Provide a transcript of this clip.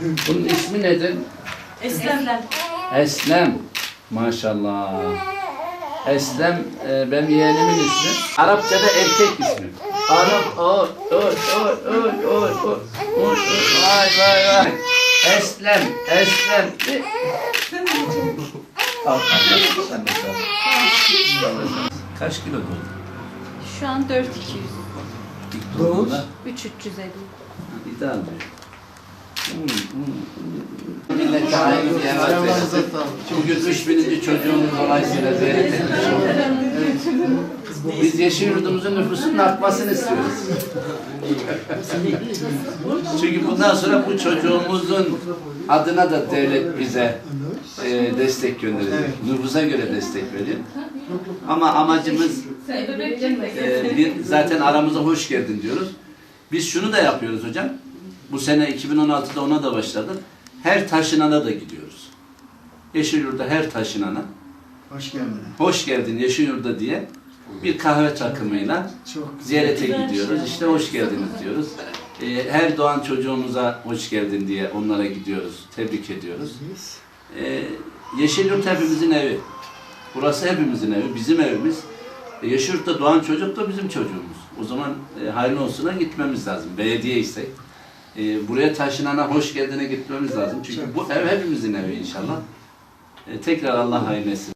Bunun ismi nedir? Eslem. Eslem. Maşallah. Eslem e, benim yeğenimin ismi. Arapçada erkek ismi. Arap o o o o o o Vay vay vay. Eslem, Eslem. Al, al, sen de. Kaç kilo doğdu? Şu an 4200. İlk doğduğunda? 3350. İdeal diyor. Hayırlı diyenler versin. Bugün 3000. çocuğumuz dolayısıyla ziyaret etmiş. Biz yeşil yurdumuzun nüfusunun artmasını istiyoruz. Çünkü bundan sonra bu çocuğumuzun adına da devlet bize e, destek gönderecek. Nüfusa göre destek veriyor. Ama amacımız e, bir, zaten aramıza hoş geldin diyoruz. Biz şunu da yapıyoruz hocam. Bu sene 2016'da ona da başladık. Her taşınana da gidiyoruz. Yeşilyurt'ta her taşınana Hoş geldin. hoş geldin Yeşilyurt'ta diye bir kahve takımıyla Çok ziyarete gidiyoruz. İşte hoş geldiniz diyoruz. Ee, her doğan çocuğumuza hoş geldin diye onlara gidiyoruz. Tebrik ediyoruz. Ee, Yeşilyurt hepimizin evi. Burası hepimizin evi, bizim evimiz. E, Yeşilyurt'ta doğan çocuk da bizim çocuğumuz. O zaman e, hayırlı olsuna gitmemiz lazım. Belediye istek. E, buraya taşınana hoş geldine gitmemiz lazım. Çünkü bu ev hepimizin evi inşallah. E, tekrar Allah hayırlı etsin.